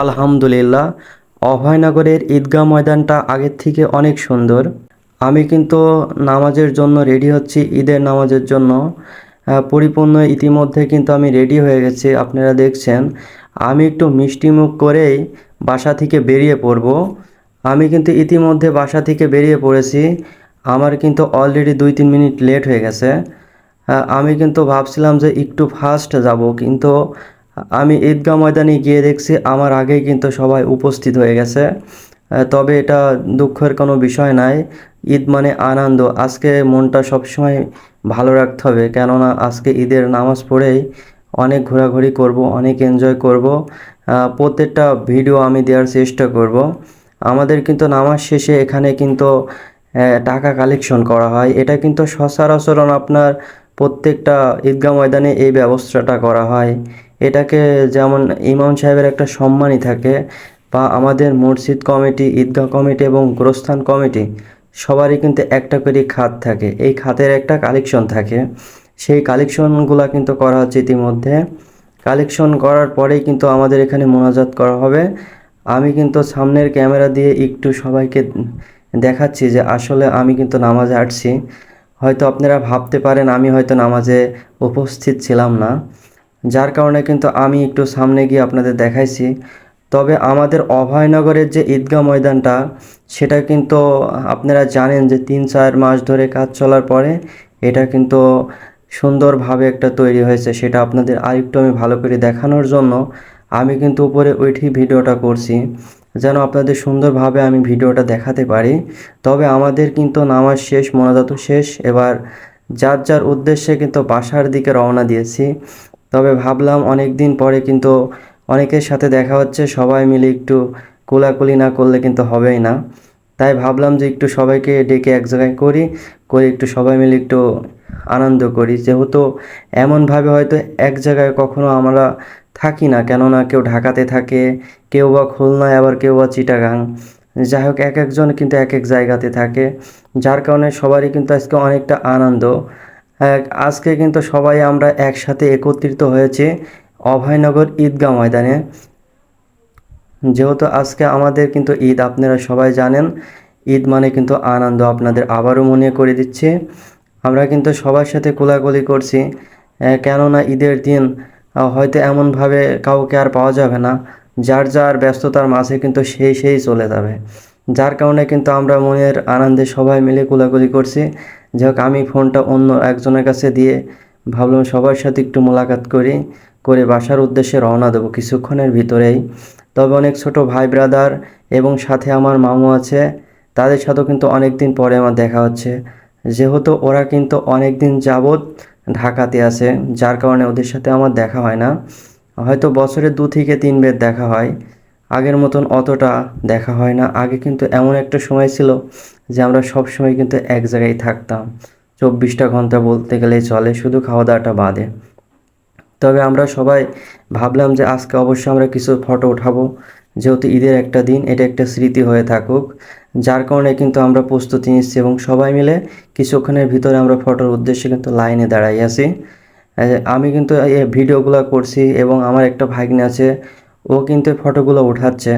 আলহামদুলিল্লাহ, অভয়নগরের ঈদগাহ ময়দানটা আগের থেকে অনেক সুন্দর। আমি কিন্তু নামাজের জন্য রেডি হচ্ছি, ঈদের নামাজের জন্য। পরিপূর্ণ ইতিমধ্যে কিন্তু আমি রেডি হয়ে গেছি, আপনারা দেখছেন। আমি একটু মিষ্টি মুখ করেই বাসা থেকে বেরিয়ে পড়ব। আমি কিন্তু ইতিমধ্যে বাসা থেকে বেরিয়ে পড়েছি। আমার কিন্তু অলরেডি দুই তিন মিনিট লেট হয়ে গেছে। আমি কিন্তু ভাবছিলাম যে একটু ফাস্ট যাব, কিন্তু আমি ঈদগাহ ময়দানে গিয়ে দেখছি আমার আগেই কিন্তু সবাই উপস্থিত হয়ে গেছে। তবে এটা দুঃখের কোনো বিষয় নাই। ঈদ মানে আনন্দ। আজকে মনটা সবসময় ভালো রাখতে হবে। কেননা আজকে ঈদের নামাজ পড়েই অনেক ঘোরাঘুরি করব, অনেক এনজয় করব। প্রত্যেকটা ভিডিও আমি দেওয়ার চেষ্টা করব। আমাদের কিন্তু নামাজ শেষে এখানে কিন্তু টাকা কালেকশন করা হয়। এটা কিন্তু সচরাচরণ আপনার প্রত্যেকটা ঈদগাহ ময়দানে এই ব্যবস্থাটা করা হয়। এটাকে যেমন ইমাম সাহেবের একটা সম্মানই থাকে, বা আমাদের মসজিদ কমিটি, ঈদগাহ কমিটি এবং গোরস্থান কমিটি, সবারই কিন্তু একটা করে খাত থাকে। এই খাতের একটা কালেকশন থাকে। সেই কালেকশনগুলো কিন্তু করা হচ্ছে ইতিমধ্যে। কালেকশন করার পরেই কিন্তু আমাদের এখানে মোনাজাত করা হবে। আমি কিন্তু সামনের ক্যামেরা দিয়ে একটু সবাইকে দেখাচ্ছি যে আসলে আমি কিন্তু নামাজে আসছি হয়তো আপনারা ভাবতে পারেন, আমি হয়তো নামাজে উপস্থিত ছিলাম না। যার কারণে কিন্তু আমি একটু সামনে গিয়ে আপনাদের দেখাইছি। তবে আমাদের অভয়নগরের যে ঈদগাহ ময়দানটা, সেটা কিন্তু আপনারা জানেন যে তিন চার মাস ধরে কাজ চলার পরে এটা কিন্তু সুন্দরভাবে একটা তৈরি হয়েছে, সেটা আপনাদের আরেকটু আমি ভালো করে দেখানোর জন্য আমি কিন্তু উপরে ওইটি ভিডিওটা করছি, যেন আপনাদের সুন্দরভাবে আমি ভিডিওটা দেখাতে পারি। তবে আমাদের কিন্তু নামাজ শেষ মোনাজাত শেষ, এবার যার যার উদ্দেশ্যে কিন্তু বাসার দিকে রওনা দিয়েছি। তবে ভাবলাম অনেক দিন পরে কিন্তু অনেকের সাথে দেখা হচ্ছে, সবাই মিলে একটু কোলাকুলি না করলে কিন্তু হবেই না। তাই ভাবলাম যে একটু সবাইকে ডেকে এক জায়গায় করি, করে একটু সবাই মিলে একটু আনন্দ করি। যেহেতু এমনভাবে হয়তো এক জায়গায় কখনো আমরা থাকি না, কেননা কেউ ঢাকাতে থাকে, কেউ বা খুলনায়, আবার কেউ বা চিটাগাং। যাই হোক, এক একজন কিন্তু এক এক জায়গাতে থাকে, যার কারণে সবারই কিন্তু আজকে অনেকটা আনন্দ। আজকে কিন্তু সবাই আমরা একসাথে একত্রিত হয়েছে অভয়নগর ঈদগাহ ময়দানে। যেহেতু আজকে আমাদের কিন্তু ঈদ, আপনারা সবাই জানেন, ঈদ মানে কিন্তু আনন্দ। আপনাদের আবারও মনে করে দিচ্ছে, আমরা কিন্তু সবার সাথে কোলাকুলি করছি। কেননা ঈদের দিন হয়তো এমনভাবে কাউকে আর পাওয়া যাবে না, যার যার ব্যস্ততার মাঝে কিন্তু সেই সেই চলে যাবে। যার কারণে কিন্তু আমরা মনের আনন্দে সবাই মিলে কোলাকুলি করছি। যাই হোক আমি ফোনটা অন্য একজনের কাছে দিয়ে ভাবলাম সবার সাথে একটু মোলাকাত করি, করে বাসার উদ্দেশ্যে রওনা দেবো কিছুক্ষণের ভিতরেই। তবে অনেক ছোট ভাই ব্রাদার এবং সাথে আমার মামু আছে, তাদের সাথেও কিন্তু অনেক দিন পরে আমার দেখা হচ্ছে। যেহেতু ওরা কিন্তু অনেক দিন যাবৎ ঢাকাতে আছে, যার কারণে ওদের সাথে আমার দেখা হয় না। হয়তো বছরে দু থেকে তিন বের দেখা হয়। আগের মতন অতটা দেখা হয় না। আগে কিন্তু এমন একটা সময় ছিল যে আমরা সব সময় কিন্তু এক জায়গায় থাকতাম। চব্বিশটা ঘণ্টা বলতে গেলে চলে, শুধু খাওয়া দাওয়াটা বাদে। তবে আমরা সবাই ভাবলাম যে আজকে অবশ্যই আমরা কিছু ফটো উঠাবো। যেহেতু ঈদের একটা দিন, এটা একটা স্মৃতি হয়ে থাকুক। যার কারণে কিন্তু আমরা প্রস্তুতি নিচ্ছি এবং সবাই মিলে কিছুক্ষণের ভিতরে আমরা ফটোর উদ্দেশ্যে কিন্তু লাইনে দাঁড়াই আছি। আমি কিন্তু এই ভিডিওগুলো করছি এবং আমার একটা ভাগ্নে আছে ও কিন্তু ফটোগুলো উঠাচ্ছে।